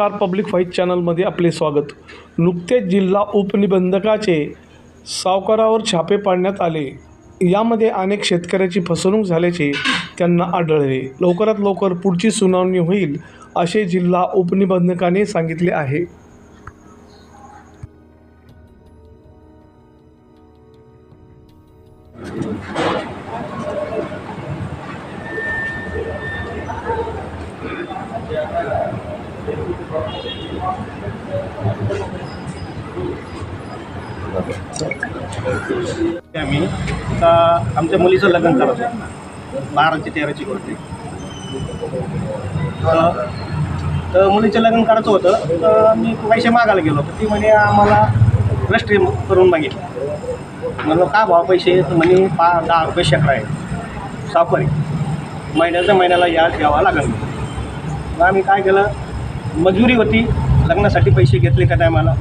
नमस्कार public fight चॅनलमध्ये आपले स्वागत. नुकतेच जिल्हा उपनिबंधकाचे सावकारावर छापे पाडण्यात आले. यामध्ये अनेक शेतकऱ्याची फसवणूक झाल्याचे त्यांना आढळले. लवकरात लवकर पुढची सुनावणी होईल असे जिल्हा उपनिबंधकाने सांगितले आहे. आम्ही आता आमच्या मुलीचं लग्न करत होतो. बाराची तेराची गोष्ट. तर तर मुलीचं लग्न करायचं होतं तर मी पैसे मागायला गेलो तर ती म्हणे आम्हाला रजिस्ट्री करून मागितलं. म्हणलं का भाव पैसे? तर म्हणे पा दहा रुपये शेकडा आहे साफरी महिन्याच्या महिन्याला याद द्यावा लागेल. मग आम्ही काय केलं? मजुरी होती. लग्नासाठी पैसे घेतले का टायमाला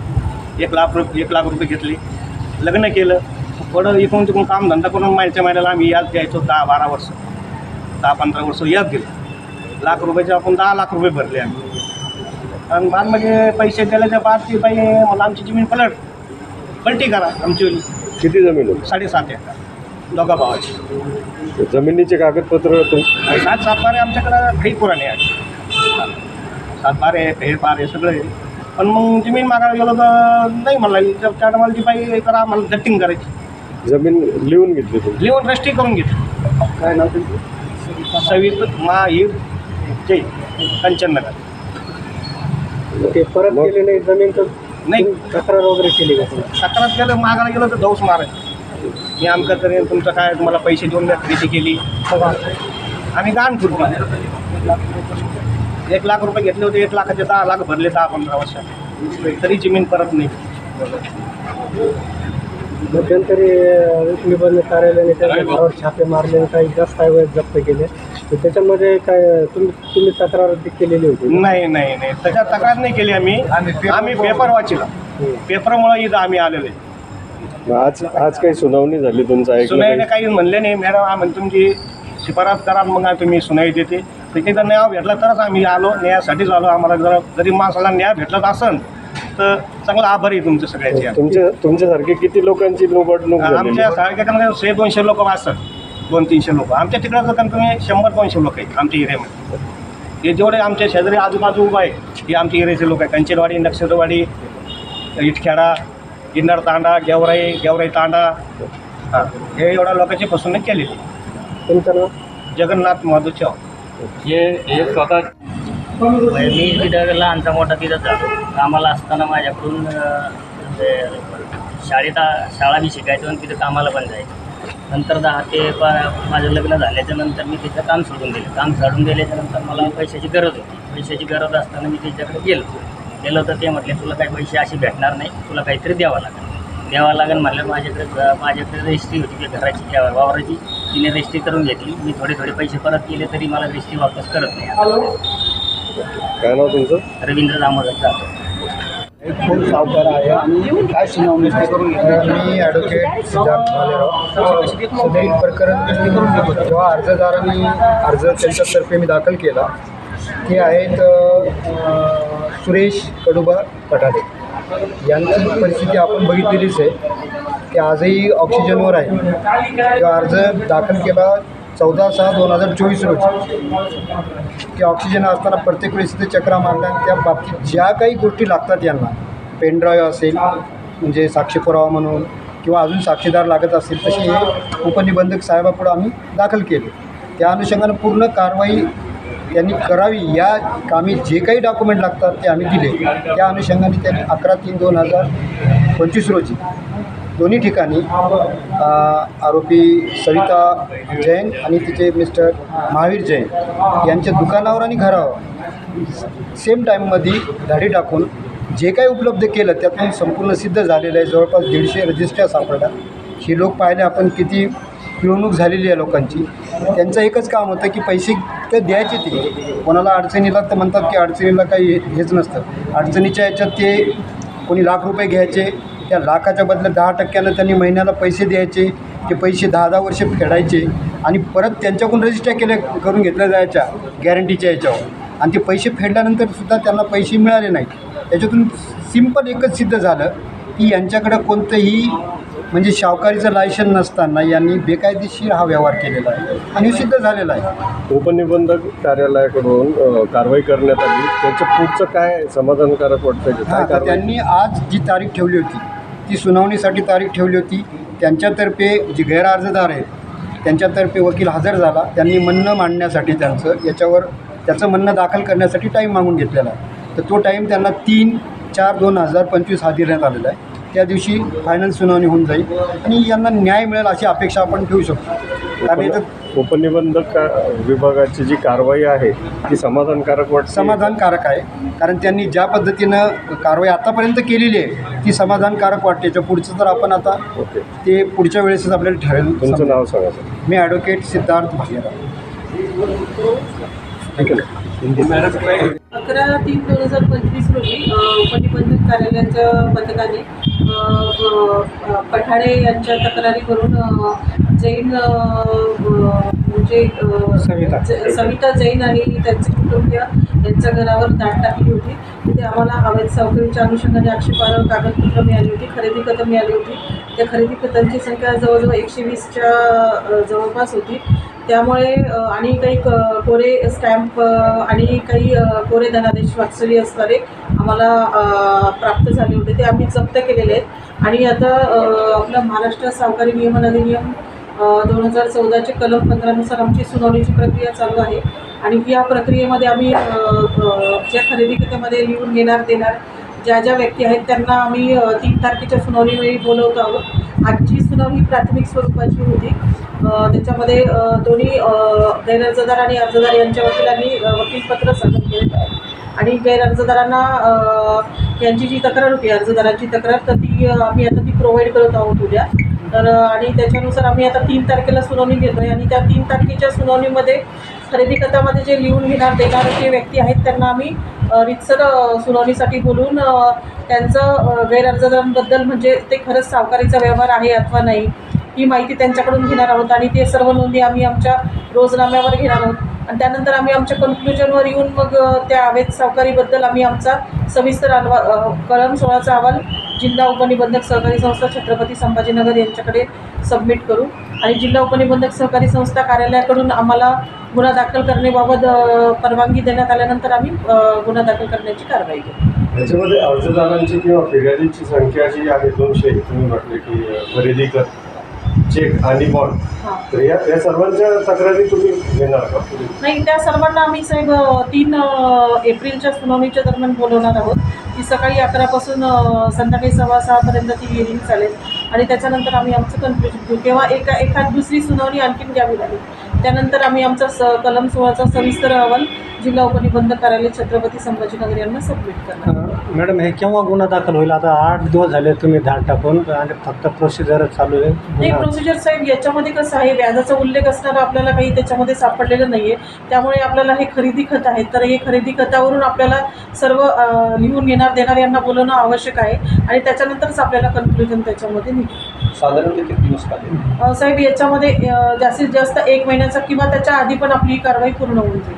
एक लाख रुपये एक लाख रुपये घेतले. लग्न केलं. थोडं इकडून तिकडून काम धंदा करून महिन्याच्या महिन्याला आम्ही याद द्यायचो दहा बारा वर्ष. दहा पंधरा वर्ष याद गेलो. लाख रुपयाचे आपण दहा लाख रुपये भरले आम्ही. आणि बादमध्ये पैसे दिल्याच्या बाद ती बाई मला आमची जमीन पलट. पलटी करा आमची. किती जमीन होती? साडेसात एकर. दोघा भावाची. जमिनीचे कागदपत्र तुम सात सात बारे आमच्याकडं काही पुराणे आहे. सात बारे हे बारे सगळं. पण मग जमीन मागायला गेलो तर नाही म्हणला जर त्या टायमाला ती बाई करा आम्हाला दट्टिंग करायची. जमीन लिहून घेतली तुम्ही? लिहून रजिस्ट्री करून घेतली. काय नाव तुमचं? सवित महावीर जय कंचननगर. ते परत मग- केले नाही जमीन तर नाही. तक्रार वगैरे केली का तुम्ही? सकारात गेलं मागायला गेलं तर दौस मारायचं मी आमचं करेन तुमचं काय तुम्हाला पैसे देऊन द्या खरेदी केली. आम्ही गाण फुटली एक लाख रुपये घेतले होते एक लाखाचे दहा लाख भरले दहा पंधरा वर्षात. तरी जमीन परत नाही. मध्यंतरी निबंध कार्यालयाने त्यांच्या घरावर छापे मारले आणि काही दस्तावेज जप्त केले. तर त्याच्यामध्ये काय तुम्ही तुम्ही तक्रार केलेली होती नाही नाही नाही. त्याच्यात तक्रार नाही केली आम्ही. आम्ही पेपर वाचिला. पेपरमुळे इथं आम्ही आलेले आज आज काही सुनावणी झाली तुमचं सुनाईने काही? काही म्हणले नाही. मॅडम आम्ही तुमची शिफारस करा मग तुम्ही सुनाई देते. तर तिथं न्याय भेटला तरच आम्ही आलो न्यायासाठीच आलो. आम्हाला जर जरी माणसाला न्याय भेटलाच असन तर चांगला आभार आहे तुमच्या सगळ्याचे. तुमच्या तुमच्यासारखे किती लोकांची निवडणूक आमच्या सारख्यामध्ये शे दोनशे लोक असतात दोन तीनशे लोक. आमच्या तिकडं तर कमी कमी शंभर दोनशे लोक आहेत आमच्या एरियामध्ये. हे जेवढे आमच्या शेजारी आजूबाजू उभा आहे हे आमच्या एरियाचे लोक आहेत. कंचेलवाडी नक्षत्रवाडी इटखेडा गिन्नर तांडा गेवराई गेवराई तांडा. हां हे एवढ्या लोकांची फसवणूक केलेली. तुमचं नाव? जगन्नाथ माधव चौक. हे हे स्वतः मी तिथं लहानचा मोठा तिथं जातो कामाला असताना माझ्याकडून ते म्हणजे शाळेत शाळा मी शिकायचो आणि तिथं कामाला पण जायचं. नंतर दहा ते पा माझं लग्न झाल्याच्यानंतर मी तिथं काम सोडून दिलं. काम सोडून दिल्याच्या नंतर मला पैशाची गरज होती. पैशाची गरज असताना मी त्याच्याकडे गेलो. गेलो तर ते म्हटले तुला काही पैसे असे भेटणार नाही. तुला काहीतरी द्यावं लागेल. द्यावं लागेल म्हटलं माझ्याकडे माझ्याकडे रजिस्ट्री होती की घराची वावराची. तिने रजिस्ट्री करून घेतली. मी थोडे थोडे पैसे परत केले तरी मला रजिस्ट्री वापस करत नाही. काय नाव तुमचं? रवींद्र दामोदर जातो खूप सावकार आहे आणि काय सुनावणी करून घेतली मी ॲडव्होकेट सिद्धार्थ भालेराव. सदरील प्रकरण जेव्हा अर्जदारांनी अर्ज त्यांच्यातर्फे मी दाखल केला ते आहेत सुरेश कडुबा पठारे. यांची परिस्थिती आपण बघितलेलीच आहे. की आजही ऑक्सिजनवर आहे. किंवा अर्ज दाखल केला चौदा सहा दोन हजार चोवीस रोजी. की ऑक्सिजन असताना प्रत्येक वेळेस ते चक्रा मारल्या त्या बाबतीत ज्या काही गोष्टी लागतात यांना पेनड्राईव्ह असेल म्हणजे साक्षी पुरावा म्हणून किंवा अजून साक्षीदार लागत असतील तसे हे उपनिबंधक साहेबापुढं आम्ही दाखल केले. त्या अनुषंगानं पूर्ण कारवाई त्यांनी करावी या कामी जे काही डॉक्युमेंट लागतात ते आम्ही दिले. त्या अनुषंगाने त्यांनी अकरा तीन दोन हजार पंचवीस रोजी दोन्ही ठिकाणी आरोपी सविता जैन आणि तिचे मिस्टर महावीर जैन यांच्या दुकानावर आणि घरावर सेम टाईममध्ये धाडी टाकून जे काही उपलब्ध केलं त्यातून संपूर्ण सिद्ध झालेलं आहे. जवळपास दीडशे रजिस्ट्र्या सापडल्या. हे लोक पाहिले आपण किती पिळवणूक झालेली आहे लोकांची. त्यांचं एकच काम होतं की पैसे तर द्यायचे ते. कोणाला अडचणीला तर म्हणतात की अडचणीला काही हे- हेच नसतं. अडचणीच्या याच्यात ते कोणी लाख रुपये घ्यायचे त्या लाखाच्या बदल्यात दहा टक्क्यानं त्यांनी महिन्याला पैसे द्यायचे ते पैसे दहा दहा वर्ष फेडायचे आणि परत त्यांच्याकडून रजिस्टर केल्या करून घेतल्या जायच्या गॅरंटीच्या याच्यावर. आणि ते पैसे फेडल्यानंतर सुद्धा त्यांना पैसे मिळाले नाहीत. याच्यातून सिंपल एकच सिद्ध झालं की यांच्याकडं कोणतंही म्हणजे शावकारीचं लायसन नसताना यांनी बेकायदेशीर हा व्यवहार केलेला आहे. आणि हे सिद्ध झालेला आहे. उपनिबंधक कार्यालयाकडून कारवाई करण्यात आली. त्याच्या पुढचं काय समाधानकारक वाटतं? त्यांनी आज जी तारीख ठेवली होती ती सुनावणीसाठी तारीख ठेवली होती. त्यांच्यातर्फे जे गैरअर्जदार आहेत त्यांच्यातर्फे वकील हजर झाला. त्यांनी म्हणणं मांडण्यासाठी त्यांचं याच्यावर त्याचं म्हणणं दाखल करण्यासाठी टाईम मागून घेतलेला आहे. तर तो टाईम त्यांना तीन चार दोन हजार पंचवीस हा देण्यात आलेला आहे. त्या दिवशी फायनल सुनावणी होऊन जाईल आणि यांना न्याय मिळेल अशी अपेक्षा आपण ठेवू शकतो. कारण याच्यात उपनिबंधक का- विभागाची जी कारवाई आहे ती समाधानकारक वाटते? समाधानकारक आहे. कारण त्यांनी ज्या पद्धतीनं कारवाई आतापर्यंत केलेली आहे ती समाधानकारक वाटते. याच्या पुढचं तर आपण आता ओके. ते पुढच्या वेळेसच आपल्याला ठरेल. तुमचं नाव सांगा सर. मी ॲडव्होकेट सिद्धार्थ भागेराव अकरा तीन दोन हजार पंचवीस रोजी उपनिबंधक कार्यालयाच्या पथकाने पठाडे यांच्या तक्रारीवरून जैन म्हणजे सविता. जैन आणि त्यांचे कुटुंबीय यांच्या घरावर दाट टाकली होती. तिथे आम्हाला अवैध सावकारीच्या अनुषंगाने आक्षेपार्ह कागदपत्र मिळाली होती खरेदी खतं मिळाली होती. त्या खरेदी खतांची संख्या जवळजवळ एकशे वीसच्या जवळपास होती. त्यामुळे आणि काही क- कोरे स्टॅम्प आणि काही कोरे धनादेश वाटसरी असणारे आम्हाला प्राप्त झाले होते. ते आम्ही जप्त केलेले आहेत. आणि आता आपलं महाराष्ट्र सावकारी नियमन अधिनियम दोन हजार चौदाचे कलम पंधरानुसार आमची सुनावणीची प्रक्रिया चालू आहे. आणि या प्रक्रियेमध्ये आम्ही ज्या खरेदी खात्यामध्ये लिहून घेणार देणार ज्या ज्या व्यक्ती आहेत त्यांना आम्ही तीन तारखेच्या सुनावणीवेळी बोलवत आहोत. आजची सुनावणी प्राथमिक स्वरूपाची होती. त्याच्यामध्ये दोन्ही गैरअर्जदार आणि अर्जदार यांच्या वकिलांनी वकीलपत्र सादर केलेलं आहे. आणि गैरअर्जदारांना यांची जी तक्रार होती अर्जदारांची तक्रार तर ती आम्ही आता ती प्रोव्हाइड करत आहोत उद्या. तर आणि त्याच्यानुसार आम्ही आता तीन तारखेला सुनावणी घेतो आहे आणि त्या तीन तारखेच्या सुनावणीमध्ये खरेदी खतामध्ये जे लिहून घेणार देणारे जे व्यक्ती आहेत त्यांना आम्ही रितसर सुनावणीसाठी बोलून त्यांचं गैरअर्जदारांबद्दल म्हणजे ते खरंच सावकारीचा व्यवहार आहे अथवा नाही ही माहिती त्यांच्याकडून घेणार आहोत. आणि ते सर्व नोंदी आम्ही आमच्या रोजनाम्यावर घेणार आहोत. आणि त्यानंतर आम्ही आमच्या कन्क्लुजनवर येऊन मग त्या अवैध सावकारीबद्दल आम्ही आमचा सविस्तर अहवा कलम सोळाचा अहवाल जिल्हा उपनिबंधक सहकारी संस्था छत्रपती संभाजीनगर यांच्याकडे सबमिट करू. आणि जिल्हा उपनिबंधक सहकारी संस्था कार्यालयाकडून आम्हाला गुन्हा दाखल करण्याबाबत परवानगी देण्यात आल्यानंतर आम्ही गुन्हा दाखल करण्याची कारवाई करू. याच्यामध्ये अर्जदारांची किंवा फिर्यादीची संख्या जी आहे दोनशे तुम्ही म्हटले की खरेदी कर चेक आणि बॉन्ड हां. तर या या सर्वांच्या तक्रारी तुम्ही घेणार का नाही त्या सर्वांना आम्ही साहेब तीन अ, एप्रिलच्या सुनावणीच्या दरम्यान बोलवणार आहोत. ती सकाळी अकरापासून अ, संध्याकाळी सव्वा सहापर्यंत ती हिअरिंग चालेल. आणि त्याच्यानंतर आम्ही आमचं कन्क्लुजन घेऊ. किंवा एका एखाद दुसरी सुनावणी आणखीन घ्यावी लागेल. त्यानंतर आम्ही आमचा स कलम सोळाचा सविस्तर अहवाल जिल्हा उपनिबंधक कार्यालय छत्रपती संभाजीनगर यांना सबमिट करणार. मॅडम हे केव्हा गुन्हा दाखल होईल? आता आठ दिवस झाले तुम्ही धाड टाकून आणि फक्त प्रोसिजर चालू आहे नाही प्रोसिजर साहेब याच्यामध्ये कसं आहे व्याजाचा उल्लेख असणारं आपल्याला काही त्याच्यामध्ये सापडलेलं नाही आहे त्यामुळे आपल्याला हे खरेदी खत आहे. तर हे खरेदी खतावरून आपल्याला सर्व लिहून घेणार देणार यांना बोलवणं आवश्यक आहे. आणि त्याच्यानंतरच आपल्याला कन्क्लुजन त्याच्यामध्ये निघेल. साधारण किती दिवस अ, साहेब याच्यामध्ये जास्तीत जास्त एक महिन्याचा किंवा त्याच्या आधी पण आपली कारवाई पूर्ण होऊन जाईल.